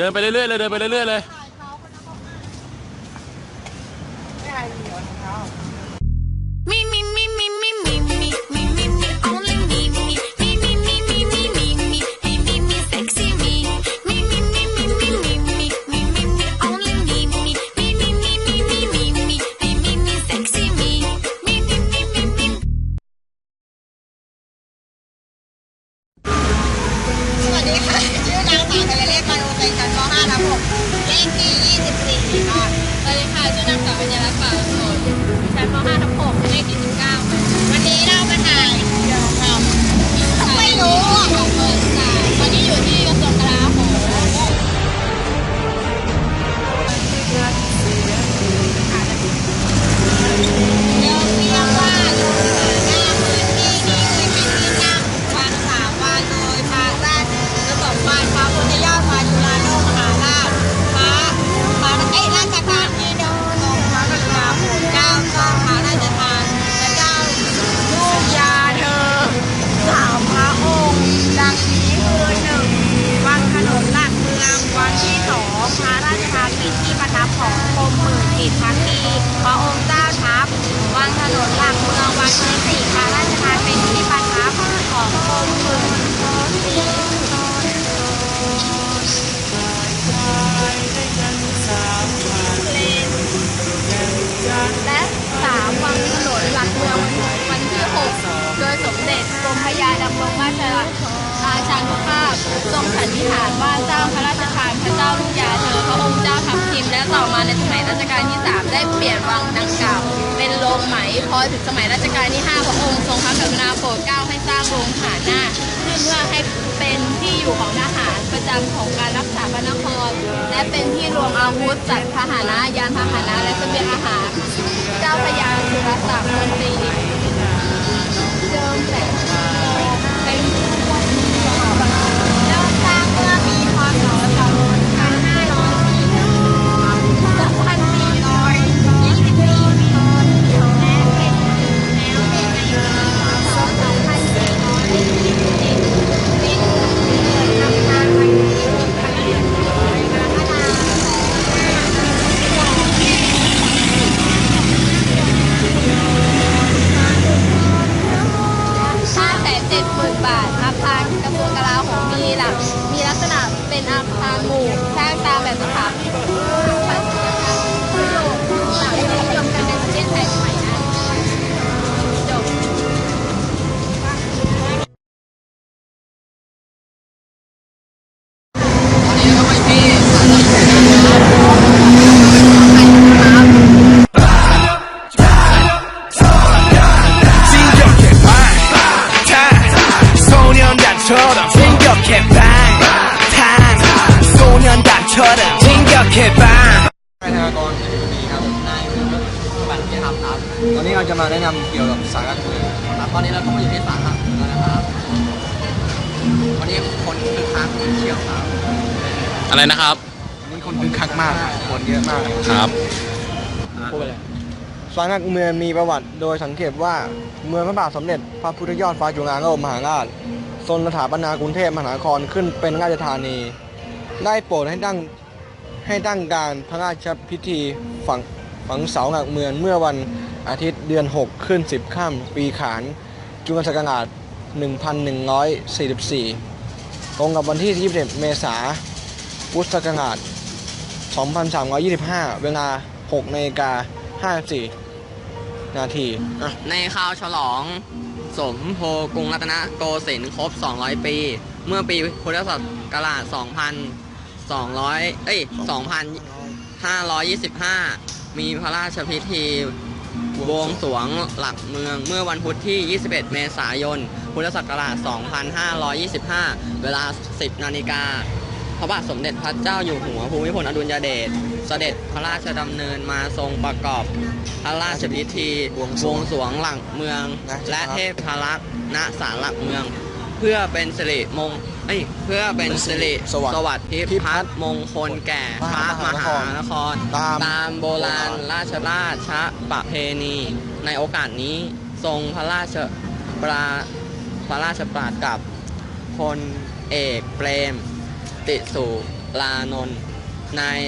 เดินไปเรื่อยๆเลยเดินไปเรื่อยๆเลย ต่อมาในสมัยรัชกาลที่ 3 ได้เปลี่ยนวังดังกล่าวเป็นโรงไหมพอถึงสมัยรัชกาลที่ 5 พระองค์ทรงพระกรุณาโปรดเกล้าให้สร้างโรงฐานหน้าขึ้นเพื่อให้เป็นที่อยู่ของทหารประจำของการรักษาพระนคร และเป็นที่รวมอาวุธจัดพาหนะยานพาหนะและเสบียงอาหาร เจ้าพระยาสุรศักดิ์มนตรี กเขตบางนายธนากรสิริมีครับนายบันเกียรับครับตอนนี้เราจะมาแนะนำเกี่ยวกับสารการเมืงครับตอนนี้เราก็มาอยู่ที่ศาลหลักแล้วนะครับวันนี้คนคึกคักเชี่ยวครับอะไรนะครับวันนี้คนคึกคักมากคนเยอะมากครับพูดไปเลยสารหลักเมืองมีประวัติโดยสังเกตว่าเมืองพระบาทสมเด็จพระพุทธยอดฟ้าจุฬาโลกมหาราชทรงสถาปนากรุงเทพมหานครขึ้นเป็นราชธานี ได้โปรดให้ตั้ง ให้ตั้งการพระราชพิธีฝังฝังเสาหลักเมืองเมื่อวันอาทิตย์เดือน 6 ขึ้น 10ค่ำปีขานจุลศักราช1144 ตรงกับวันที่ 21 เมษายนพุทธศักราช2325 เวลา6นาฬิกา54 นาทีในข่าวฉลองสมโพกรุงรัตนโกสินทร์ครบ 200 ปี เมื่อปีพุทธศักราช 2200 เอ้ย 2525 มีพระราชพิธีบวงสรวงหลักเมืองเมื่อวันพุธที่ 21 เมษายน พุทธศักราช 2525 เวลา 10 นาฬิกา พระบาทสมเด็จพระเจ้าอยู่หัวภูมิพลอดุลยเดช เสด็จพระราชดำเนินมาทรงประกอบ พระราชพิธีบวงสรวงหลักเมือง และเทพารักษ์ณศาลหลักเมือง เพื่อเป็นสิริมงเอ้ยเพื่อเป็นสิริสวัสดิ์สวัสดิ์พิพัฒน์มงคลแก่พระมหานคร ตาม ตามโบราณราชราชประเพณี ในโอกาสนี้ทรงพระราชปราพระราชปราดกับพลเอกเปรม ติสุลานนท์นาย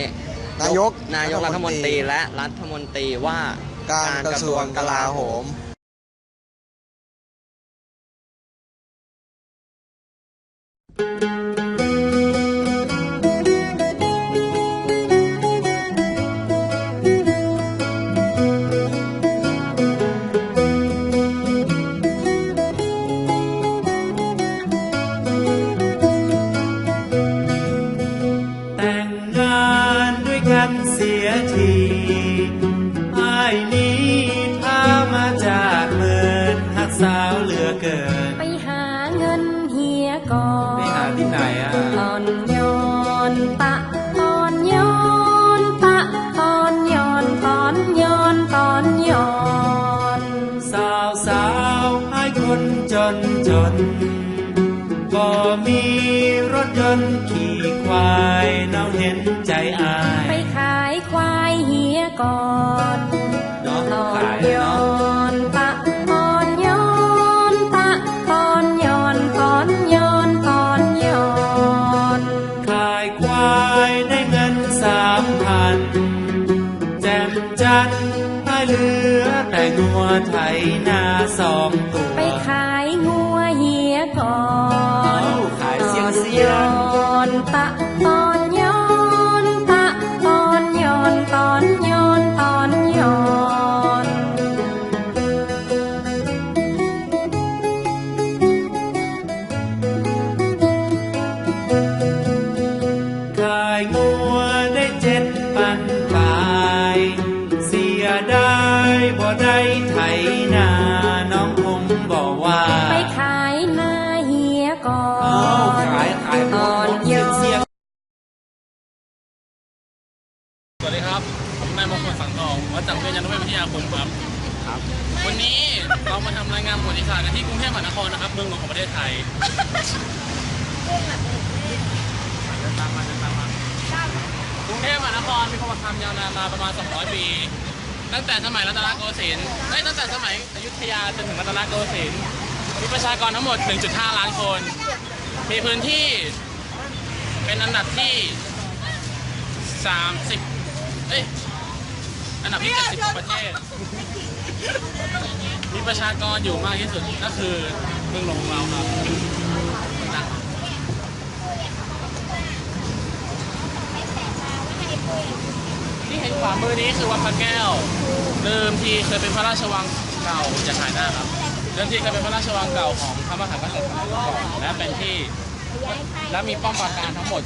นายกนายกรัฐมนตรีและรัฐมนตรีว่าการกระทรวงกลาโหม สียทีไอ้ายนี้ถ้ามาจากเมืองหักสาวเหลือเกิน ไปหาเงินเฮียก่อไปนหาที่ไหนอะตอนย้อนตะตอนย้อนตะตอนย้อนตอนย้อนตอนย้อนสาวสาวไอ้คนจนจนก็มีรถยนต์ขี่ควายน้องเห็นใจอาย ก่อนตอนย้อนาะตะตอนย้อนตะตอนย้อนตอนย้อนตอนย้อนขายควายได้เงินสามพันแจมจันให้เหลือแต่งัวไถนาสองตัวไปขายงัวเฮียก่อนเอ้าขายเสียงเสียงตะตอน ผมนายมงคลสังทองมาจากโรงเรียนยันทวิทยาคมครับ ครับ วันนี้เรามาทำรายงานประวัติศาสตร์กันที่กรุงเทพมหานครนะครับเมืองหลวงของประเทศไทยเดินตามมาเดินตามมากรุงเทพมหานครมีประวัติความยาวนานมาประมาณ 200 ปี ตั้งแต่สมัยรัตนโกสินทร์เอ้ยตั้งแต่สมัยอยุธยาจนถึงรัตนโกสินทร์มีประชากรทั้งหมด 1.5 ล้านคน มีพื้นที่เป็นอันดับที่ 30เอ้ย อันดับที่70ของประเทศ มีประชากรอยู่มากที่สุดก็คือเมืองหลวงของเราครับนะที่เห็นขวามือนี้คือวัดพระแก้ว เดิมทีเคยเป็นพระราชวังเก่าจะถ่ายหน้าครับ เดิมทีเคยเป็นพระราชวังเก่าของพระมหากษัตริย์ก่อนและเป็นที่และมีป้อมปราการทั้งหมด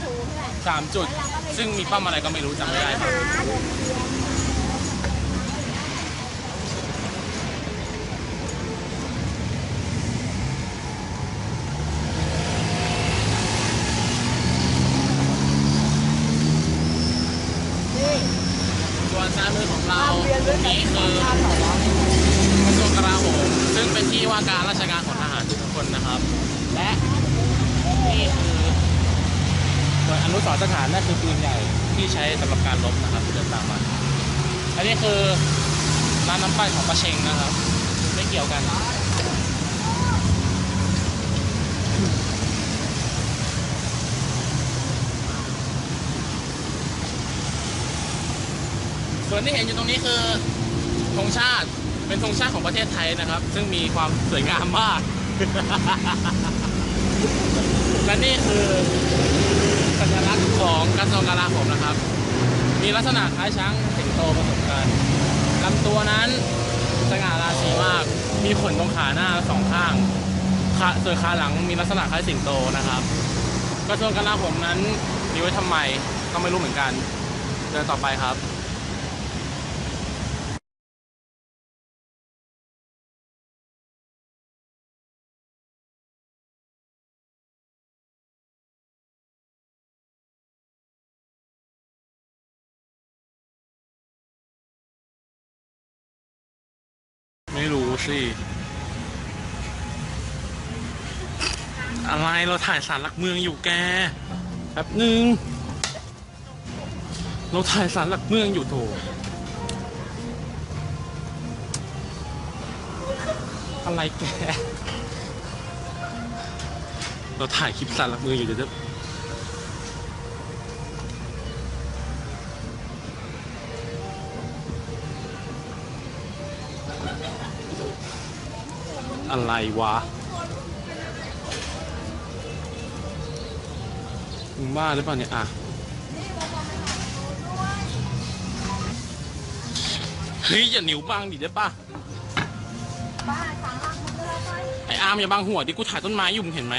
3 จุด ซึ่งมีป้อมอะไรก็ไม่รู้จำไม่ได้ครับ ส่วนซ้ายมือของเราตรง นี้คือกระทรวงกลาโหมซึ่งเป็นที่ว่าการราชการของทหารทุกคนนะครับ และนี่คือส่วนอนุสรณ์สถานนั่นคือปืนใหญ่ที่ใช้สำหรับการรบนะครับที่เดินตามมาอันนี้คือร้านน้ำปั้นของประเชงนะครับ ไม่เกี่ยวกัน ส่วนที่เห็นอยู่ตรงนี้คือธงชาติเป็นธงชาติของประเทศไทยนะครับ ซึ่งมีความสวยงามมาก และนี่คือสัญลักษณ์ของกระทรวงกลาโหมนะครับ มีลักษณะคล้ายช้างสิงโตผสมกันลำตัวนั้นสง่าราศีมาก มีขนตรงขาหน้าสองข้างขาส่วนขาหลังมีลักษณะคล้ายสิงโตนะครับ กระทรวงกลาโหมนั้นมีไว้ทำไมก็ไม่รู้เหมือนกัน เดินต่อไปครับ สิอะไรเราถ่ายสารหลักเมืองอยู่แกแป๊บหนึ่งเราถ่ายสารหลักเมืองอยู่โถอะไรแก เราถ่ายคลิปสารหลักเมืองอยู่เดี๋ยวจะ อะไรวะ มึงบ้าหรือเปล่าเนี่ย อะเฮ้ยอย่าหนิวบังดิได้ปะไออาร์มอย่าบังหัวดิ กูถ่ายต้นไม้อยู่มึงเห็นไหม